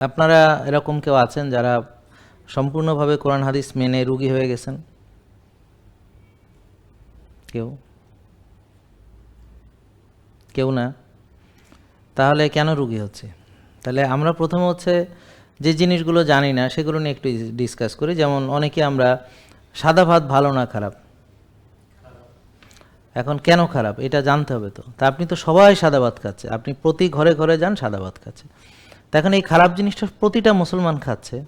আপনারা এরকম কেউ আছেন যারা সম্পূর্ণভাবে কোরআন হাদিস মেনে রুগী হয়ে গেছেন? কেউ? কেউ না? তাহলে কেন রুগী হচ্ছে? তাহলে আমরা প্রথমে হচ্ছে যে জিনিসগুলো জানি না, সেগুলো নিয়ে একটু ডিসকাস করি। যেমন অনেকে আমরা সাদা ভাত ভালো না খারাপ? এখন কেন খারাপ? এটা জানতে হবে তো। তা আপনি তো সবাই সাদা ভাত খাচ্ছে। আপনি প্রতি ঘরে ঘরে যান, সাদা ভাত খাচ্ছে। তা এই খারাপ জিনিসটা প্রতিটা মুসলমান খাচ্ছে।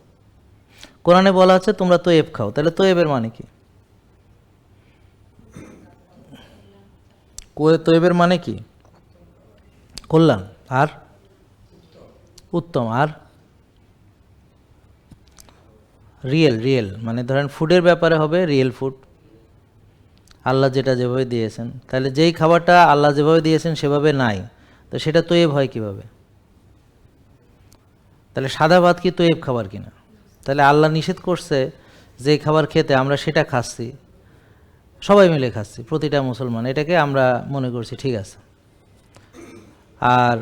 কোরআনে বলা আছে, তোমরা তোয়েব খাও। তাহলে তোয়েবের মানে কি? তোয়েবের মানে কি? কল্যাণ। আর? উত্তম। আর? Real real. মানে ধরেন ফুডের ব্যাপারে হবে রিয়েল ফুড। আল্লাহ যেটা যেভাবে দিয়েছেন। তাহলে যেই খাবারটা আল্লাহ যেভাবে দিয়েছেন সেভাবে নাই। তো সেটা তোয়েব হয় কীভাবে? তাহলে সাদা ভাত কি তোয়েব খাবার কিনা? তাহলে আল্লাহ নিষেধ করছে যে খাবার খেতে আমরা সেটা খাচ্ছি। সবাই মিলে খাচ্ছি, প্রতিটা মুসলমান। এটাকে আমরা মনে করছি, ঠিক আছে? আর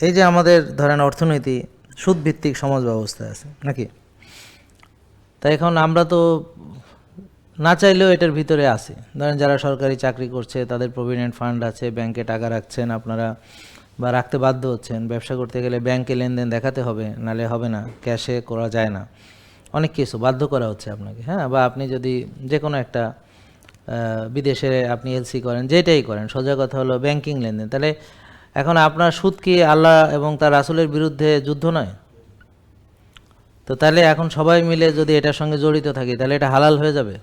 এই যে আমাদের ধরেন অর্থনীতি, সুদভিত্তিক সমাজ ব্যবস্থা আছে, নাকি? তাই এখন আমরা তো না চাইলেও এটার ভিতরে আছে। ধরেন যারা সরকারি চাকরি করছে, তাদের প্রভিডেন্ট ফান্ড আছে ব্যাংকে টাকা রাখছেন, আপনারা বা রাখতে বাধ্য হচ্ছেন, ব্যবসা করতে গেলে ব্যাংকে লেনদেন দেখাতে হবে, নালে হবে না ক্যাশে করা যায় না। অনেক কিছু বাধ্য করা হচ্ছে আপনাকে হ্যাঁ? বা আপনি যদি যে কোনো একটা বিদেশে আপনি এলসি করেন, যেটাই করেন, সোজা কথা হলো ব্যাংকিং লেনদেন। তাহলে এখন আপনার সুদ কি আল্লাহ এবং তার রাসূলের বিরুদ্ধে যুদ্ধ নয়? তো তাহলে এখন সবাই মিলে যদি এটার সঙ্গে জড়িত থাকি, তাহলে এটা হালাল হয়ে যাবে?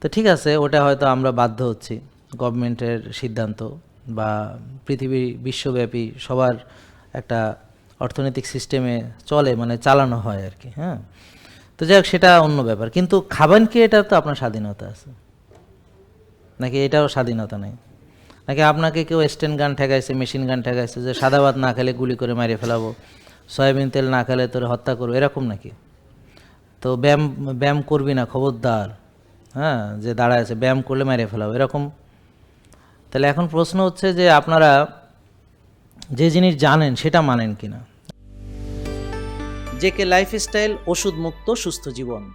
তো ঠিক আছে, ওটা হয়তো আমরা বাধ্য হচ্ছি গভর্নমেন্টের সিদ্ধান্ত। বা পৃথিবী বিশ্বব্যাপী সবার একটা অর্থনৈতিক সিস্টেমে চলে মানে চালানো হয় আর কি হ্যাঁ? তো যাই হোক, সেটা অন্য ব্যাপার। কিন্তু খাবেন কি এটা তো আপনার স্বাধীনতা আছে? নাকি এটাও স্বাধীনতা নেই? নাকি আপনাকে কেউ স্ট্যান্ড গান ঠেকাইছে মেশিন গান ঠেকাইছে, যে সাদা ভাত না খেলে গুলি করে মারিয়ে ফেলাবো, সয়াবিন তেল না খেলে তোর হত্যা করব, এরকম নাকি? তো ব্যায়াম ব্যায়াম করবি না, খবরদার হ্যাঁ? যে দাঁড়ায় আছে, ব্যায়াম করলে মেরে ফেলাবো, এরকম তাহলে এখন প্রশ্ন হচ্ছে যে আপনারা যে জিনিস জানেন সেটা মানেন কিনা? জেকে লাইফস্টাইল ওষুধ মুক্ত সুস্থ জীবন।